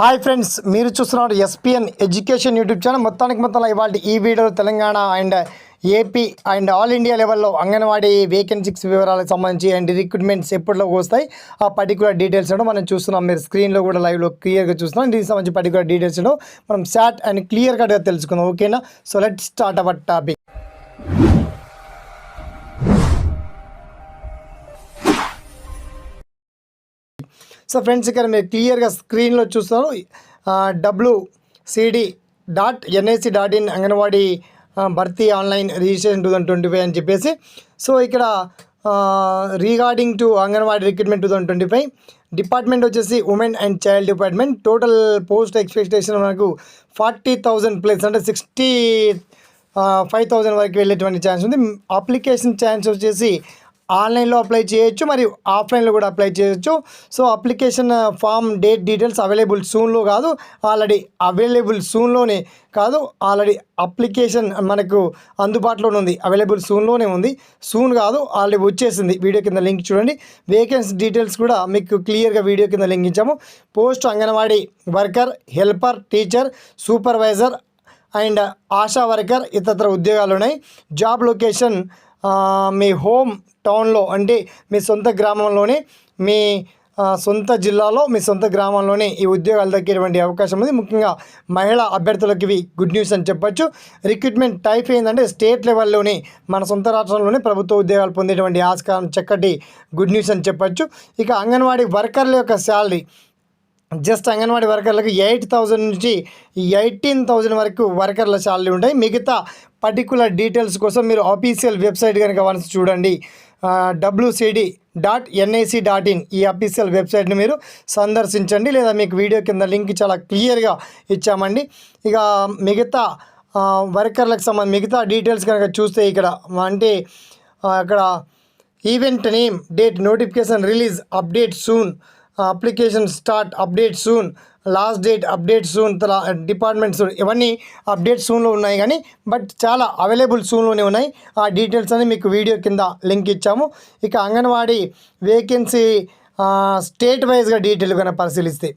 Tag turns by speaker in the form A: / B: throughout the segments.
A: Hi friends మీరు చూస్తున్నారు SPN education YouTube channel. మొత్తానికి మొత్తం ఇవాళ ఈ వీడియోలో Telangana and AP and all India లెవెల్లో అంగన్వాడీ వేకెన్సీస్ వివరాలకు సంబంధించి అండ్ రిక్రూట్మెంట్స్ ఎప్పటిలోకి వస్తాయి ఆ పర్టికులర్ డీటెయిల్స్ మనం చూస్తున్నాం. మీరు స్క్రీన్లో కూడా లైవ్లో క్లియర్గా చూస్తున్నాం. దీనికి సంబంధించి పర్టికులర్ డీటెయిల్స్ మనం షార్ట్ అండ్ క్లియర్ కట్గా తెలుసుకుందాం. ఓకేనా so let start our topic so friends ఇక్కడ మీరు క్లియర్గా స్క్రీన్లో చూస్తారు W CD dot NIC dot in Anganwadi భర్తీ online registration two thousand twenty five అని చెప్పేసి. సో ఇక్కడ regarding to Anganwadi recruitment two thousand twenty five. Department వచ్చేసి women and child department. Total post expectation మనకు ఫార్టీ థౌజండ్ ప్లేస్ అంటే sixty five thousand వరకు వెళ్ళేటువంటి chance ఉంది. అప్లికేషన్ ఛాన్స్ వచ్చేసి ఆన్లైన్లో అప్లై చేయొచ్చు మరియు ఆఫ్లైన్లో కూడా అప్లై చేయొచ్చు. So application form date details available సూన్లో కాదు ఆల్రెడీ అవైలబుల్ సూన్లోనే కాదు ఆల్రెడీ అప్లికేషన్ మనకు అందుబాటులోనే ఉంది. అవైలబుల్ సూన్లోనే ఉంది. సూన్ కాదు ఆల్రెడీ వచ్చేసింది. వీడియో కింద లింక్ చూడండి. వేకెన్సీ డీటెయిల్స్ కూడా మీకు క్లియర్గా వీడియో కింద లింక్ ఇచ్చాము. Post Anganwadi worker helper teacher supervisor and Asha worker ఇతర ఉద్యోగాలు ఉన్నాయి. జాబ్ లొకేషన్ మీ హోమ్ టౌన్లో అంటే మీ సొంత గ్రామంలోనే మీ సొంత జిల్లాలో మీ సొంత గ్రామంలోనే ఈ ఉద్యోగాలు దక్కేటువంటి అవకాశం ఉంది. ముఖ్యంగా మహిళా అభ్యర్థులకు ఇవి గుడ్ న్యూస్ అని చెప్పొచ్చు. రిక్రూట్మెంట్ టైప్ ఏంటంటే స్టేట్ లెవెల్లోనే మన సొంత రాష్ట్రంలోనే ప్రభుత్వ ఉద్యోగాలు పొందేటువంటి ఆస్కారం చక్కటి గుడ్ న్యూస్ అని చెప్పొచ్చు. ఇక అంగన్వాడీ వర్కర్ల యొక్క శాలరీ జస్ట్ అంగన్వాడీ వర్కర్లకు ఎయిట్ థౌజండ్ నుంచి ఎయిటీన్ థౌజండ్ వరకు వర్కర్ల శాలరీ ఉంటాయి. మిగతా పర్టికులర్ డీటెయిల్స్ కోసం మీరు ఆఫీషియల్ వెబ్సైట్ కనుక వన్స్ చూడండి. WCD dot NIC dot in ఈ అఫీషియల్ వెబ్సైట్ని మీరు సందర్శించండి. లేదా మీకు వీడియో కింద లింక్ చాలా క్లియర్గా ఇచ్చామండి. ఇక మిగతా వర్కర్లకు సంబంధించి మిగతా డీటెయిల్స్ కనుక చూస్తే ఇక్కడ అంటే అక్కడ event name date notification release update soon application start update soon last date update soon department soon ఇవన్నీ అప్డేట్ సూన్లో ఉన్నాయి కానీ బట్ చాలా అవైలబుల్ సూన్లోనే ఉన్నాయి. ఆ డీటెయిల్స్ అని మీకు వీడియో కింద లింక్ ఇచ్చాము. ఇక అంగన్వాడీ వేకెన్సీ స్టేట్ వైజ్గా డీటెయిల్ కనుక పరిశీలిస్తే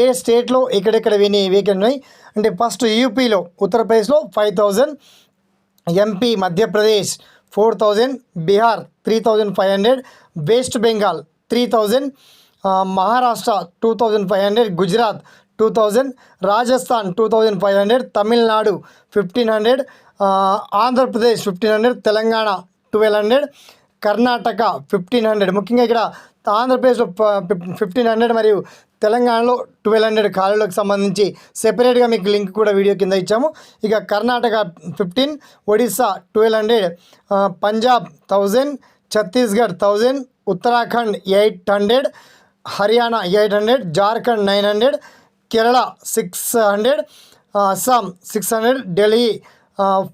A: ఏ స్టేట్లో ఎక్కడెక్కడ విని వేకెన్సీ ఉన్నాయి? అంటే ఫస్ట్ యూపీలో ఉత్తరప్రదేశ్లో five thousand MP Madhya Pradesh four thousand Bihar three thousand five hundred West Bengal three thousand Maharashtra two thousand five hundred Gujarat two thousand Rajasthan two thousand five hundred Tamil Nadu fifteen hundred Andhra Pradesh fifteen hundred Telangana twelve hundred Karnataka fifteen hundred. ముఖ్యంగా ఇక్కడ ఆంధ్రప్రదేశ్లో fifteen hundred మరియు తెలంగాణలో twelve hundred ఖాళీలకు సంబంధించి సెపరేట్గా మీకు link కూడా video కింద ఇచ్చాము. ఇక Karnataka fifteen Odisha twelve hundred Punjab thousand Chhattisgarh thousand Uttarakhand eight hundred Haryana eight hundred Jharkhand nine hundred Kerala six hundred Assam six hundred Delhi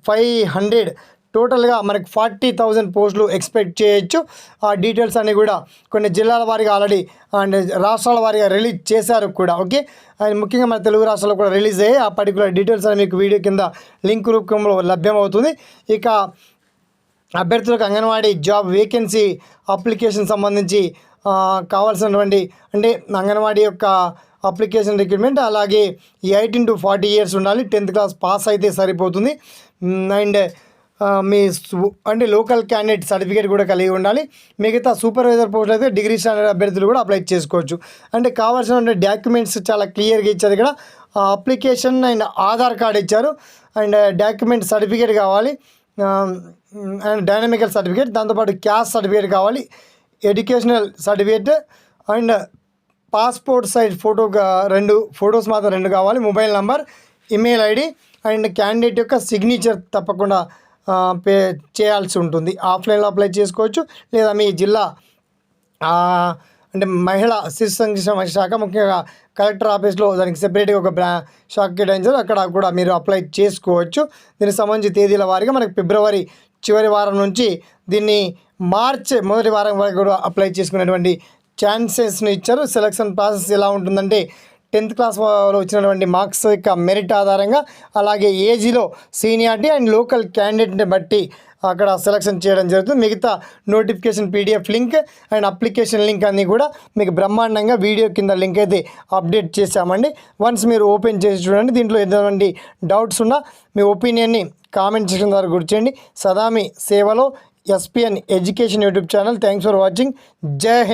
A: five hundred. టోటల్గా మనకి forty thousand పోస్టులు expect చేయొచ్చు. ఆ details అన్నీ కూడా కొన్ని జిల్లాల వారీగా ఆల్రెడీ అండ్ రాష్ట్రాల వారీగా రిలీజ్ చేశారు కూడా ఓకే? అండ్ ముఖ్యంగా మన తెలుగు రాష్ట్రాల్లో కూడా రిలీజ్ అయ్యాయి. ఆ పర్టికులర్ డీటెయిల్స్ అని మీకు వీడియో కింద లింక్ రూపంలో లభ్యమవుతుంది. ఇక అభ్యర్థులకు అంగన్వాడీ జాబ్ వేకెన్సీ అప్లికేషన్ సంబంధించి కావాల్సినటువంటి అంటే అంగన్వాడీ యొక్క అప్లికేషన్ రిక్రూట్మెంట్ అలాగే ఎయిటీన్ టు ఫార్టీ ఇయర్స్ ఉండాలి టెన్త్ క్లాస్ పాస్ అయితే సరిపోతుంది. అండ్ మీ అంటే లోకల్ క్యాండిడేట్ సర్టిఫికేట్ కూడా కలిగి ఉండాలి. మిగతా సూపర్వైజర్ పోస్ట్ అయితే డిగ్రీ స్టాండర్డ్ అభ్యర్థులు కూడా అప్లై చేసుకోవచ్చు. అంటే కావాల్సిన డాక్యుమెంట్స్ చాలా క్లియర్గా ఇచ్చారు ఇక్కడ. అప్లికేషన్ అండ్ ఆధార్ కార్డ్ ఇచ్చారు. అండ్ డాక్యుమెంట్ సర్టిఫికేట్ కావాలి. అండ్ డైనమికల్ సర్టిఫికేట్ దాంతోపాటు క్యాస్ట్ సర్టిఫికేట్ కావాలి educational certificate and passport size photo రెండు ఫొటోస్ మాత్రం రెండు కావాలి mobile number email ID and candidate యొక్క సిగ్నేచర్ తప్పకుండా పే చేయాల్సి ఉంటుంది. ఆఫ్లైన్లో అప్లై చేసుకోవచ్చు లేదా మీ జిల్లా అంటే మహిళా శిశు సంక్షేమ శాఖ ముఖ్యంగా కలెక్టర్ ఆఫీస్లో దానికి సెపరేట్గా ఒక బ్రా షాక్ కేటాయించారు. అక్కడ కూడా మీరు అప్లై చేసుకోవచ్చు. దీనికి సంబంధించి తేదీల వారీగా మనకి ఫిబ్రవరి చివరి వారం నుంచి దీన్ని మార్చ్ మొదటి వారం వరకు కూడా అప్లై చేసుకునేటువంటి ఛాన్సెస్ని ఇచ్చారు. సెలక్షన్ ప్రాసెస్ ఎలా ఉంటుందంటే టెన్త్ క్లాస్లో వచ్చినటువంటి మార్క్స్ యొక్క మెరిట్ ఆధారంగా అలాగే ఏజీలో సీనియారిటీ అండ్ లోకల్ క్యాండిడేట్ని బట్టి అక్కడ సెలెక్షన్ చేయడం జరుగుతుంది. మిగతా notification PDF link and application link అన్నీ కూడా మీకు బ్రహ్మాండంగా వీడియో కింద లింక్ అయితే అప్డేట్ చేశామండి. వన్స్ మీరు ఓపెన్ చేసి చూడండి. దీంట్లో ఎటువంటి డౌట్స్ ఉన్నా మీ ఒపీనియన్ని కామెంట్ సెక్షన్ ద్వారా గుర్చేయండి సదామి సేవలో SPN education YouTube channel. Thanks for watching. Jai Hind.